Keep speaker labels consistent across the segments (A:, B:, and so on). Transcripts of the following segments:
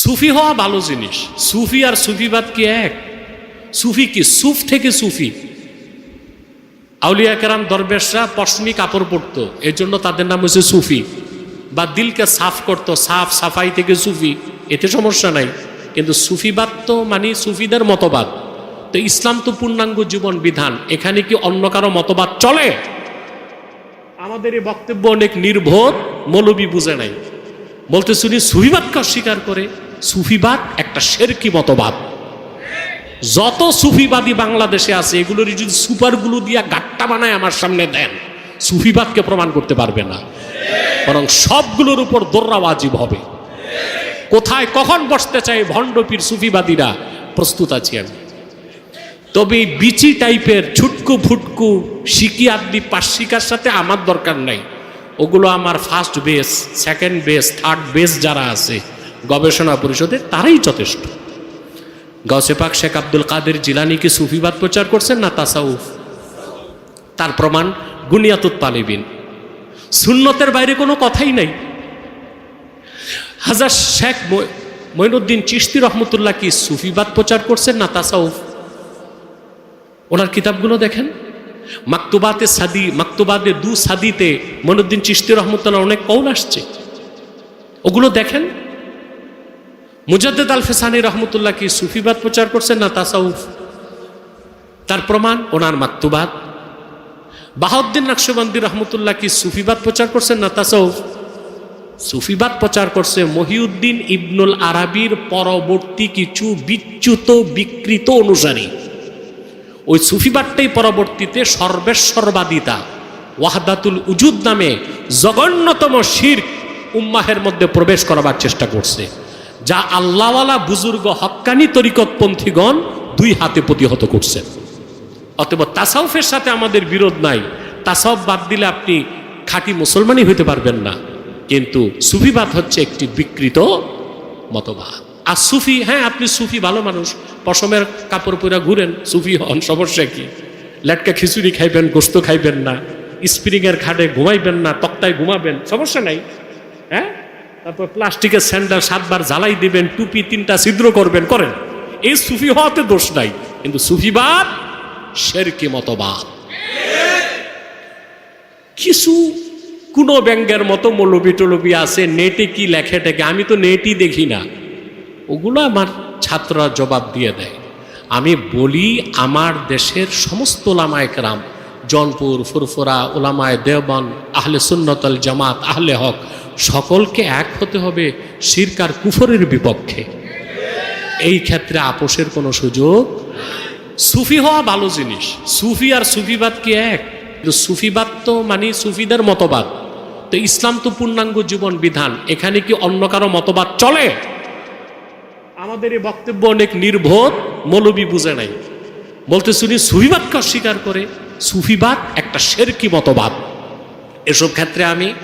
A: সুফি হওয়া ভালো জিনিস। সুফি আর সুফিবাদ কি এক? সুফি কি সুফ থেকে সুফি? আউলিয়া কেরাম, দরবেশরা পশমি কাপড় পরতো এর জন্য তাদের নাম হচ্ছে সুফি। বা দিলকে সাফ করতো, সাফ সাফাই থেকে সুফি, এতে সমস্যা নাই। কিন্তু সুফিবাদ তো মানে সুফিদের মতবাদ। তো ইসলাম তো পূর্ণাঙ্গ জীবন বিধান, এখানে কি অন্য কারও মতবাদ চলে? আমাদের এই বক্তব্য অনেক নির্বোধ, মৌলবী বুঝে নাই। বলতে শুনি সুফিবাদকে অস্বীকার করে। সুফিবাদ একটা শেরকি মতবাদ। যত সুফিবাদী বাংলাদেশে আছে এগুলোর যদি সুপারগুলো দিয়া গাট্টা বানায় আমার সামনে দেন সুফিবাদকে প্রমাণ করতে পারবে না। বরং সবগুলোর উপর দোর্রাওয়াজিব হবে। কোথায় কখন বসতে চাই ভণ্ডপীর সুফিবাদীরা, প্রস্তুত আছি আমি। তবে বিচি টাইপের ছুটকু ফুটকু শিকি আদমি পাশিকার সাথে আমার দরকার নাই। ওগুলো আমার first base second base third base যারা আছে গবেষণা পরিষদের তারাই যথেষ্ট। পাক শেখ আব্দুল কাদের জিলানি কি সুফিবাদ প্রচার করছেন না তাসাউফ? তার প্রমাণ বুনিয়াতুত তালিবিন। সুন্নতের বাইরে কোনো কথাই নাই। হাজার শেখ মঈ- মঈনুদ্দিন চিশতি রহমতুল্লাহ কি সুফিবাদ প্রচার করছেন না তাসাউফ? ওনার কিতাবগুলো দেখেন। মাকতুবাতে সাদি মাকতুবাতে দু সাদিতে মনুদ্দিন চিশতি রহমতুল্লাহ অনেক কৌল আসছে। ওগুলো দেখেন। মুজাদ্দেদ আল ফেসানি রহমতুল্লাহ কি সুফিবাদ প্রচার করছেন না তাসাউফ? তার প্রমাণ, ওনার মাকতুবাদ। বাহাউদ্দিন নকশবন্দি রহমতুল্লাহ কি সুফিবাদ প্রচার করছেন না তাসাউফ? সুফিবাদ প্রচার করছে মহিউদ্দিন ইবনুল আরাবির পরবর্তী কিছু বিচ্যুত, বিকৃত অনুসারী। ওই সুফিবাদটাই পরবর্তীতে সর্বেশ্বরবাদিতা, ওয়াহাদাতুল উজুদ নামে জঘন্যতম শির উম্মাহের মধ্যে প্রবেশ করাবার চেষ্টা করছে। যা আল্লাহওয়ালা বুজুর্গ হক্কানি তরিকতপন্থীগণ দুই হাতে প্রতিহত করছেন। অতএব তাসাউফের সাথে আমাদের বিরোধ নাই। তাসাউফ বাদ দিলে আপনি খাঁটি মুসলমানই হইতে পারবেন না। কিন্তু সুফিবাদ হচ্ছে একটি বিকৃত মতবাদ। আর সুফি হ্যাঁ আপনি সুফি ভালো মানুষ, পশমের কাপড় পরে ঘুরেন, সুফি হন, সমস্যা কি? লেটকা খিচুড়ি খাইবেন গোস্ত খাইবেন না, স্প্রিংয়ের খাটে ঘুমাইবেন না, তক্তায় ঘুমাবেন, সমস্যা নাই হ্যাঁ? তারপর প্লাস্টিকের স্যান্ডেল সাতবার জ্বালাই দিবেন, টুপি তিনটা ছিদ্র করবেন, করেন। এই সুফি হওয়াতে দোষ নাই, কিন্তু সুফিবাদ শেরকি মতবাদ। কিছু কোনো ব্যাঙ্গের মতো মৌলবি টলবি আছে, নেটে কি লেখে টেকে, আমি তো নেটই দেখি না। ওগুলো আমার ছাত্ররা জবাব দিয়ে দেয়। আমি বলি, আমার দেশের সমস্ত ওলামায় কেরাম জনপুর, ফুরফুরা ওলামায় দেওবান আহলে সুন্নতল জামাত, আহলে হক, সকলকে এক হতে হবে শিরকার কুফরের বিপক্ষে। এই ক্ষেত্রে আপোষের কোনো সুযোগ সুফি হওয়া ভালো জিনিস। সুফি আর সুফিবাদ কি এক? সুফিবাদ তো মানে সুফিদের মতবাদ। তো ইসলাম তো পূর্ণাঙ্গ জীবন বিধান। এখানে কি অন্য কারও মতবাদ চলে? আমাদের এই বক্তব্য অনেক নির্বোধ, মৌলবী বুঝে নাই। বলতে শুনি সুফিবাদকে অস্বীকার করে। সুফিবাদ একটা শেরকি মতবাদ। এসব ক্ষেত্রে আমি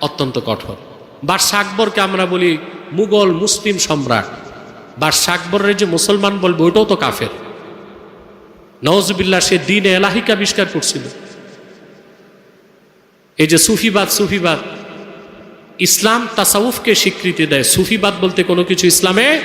A: অত্যন্ত কঠোর। বাদশাহ আকবরকে আমরা বলি মুঘল মুসলিম সম্রাট। বাদশাহ আকবরের যে মুসলমান বলবে ওইটাও তো কাফের। নওয়াজবিল্লা সে দিন এলাহিক আবিষ্কার করছিল। এই যে সুফিবাদ সুফিবাদ, ইসলাম তাসাউফকে স্বীকৃতি দেয়। সুফিবাদ বলতে কোনো কিছু ইসলামে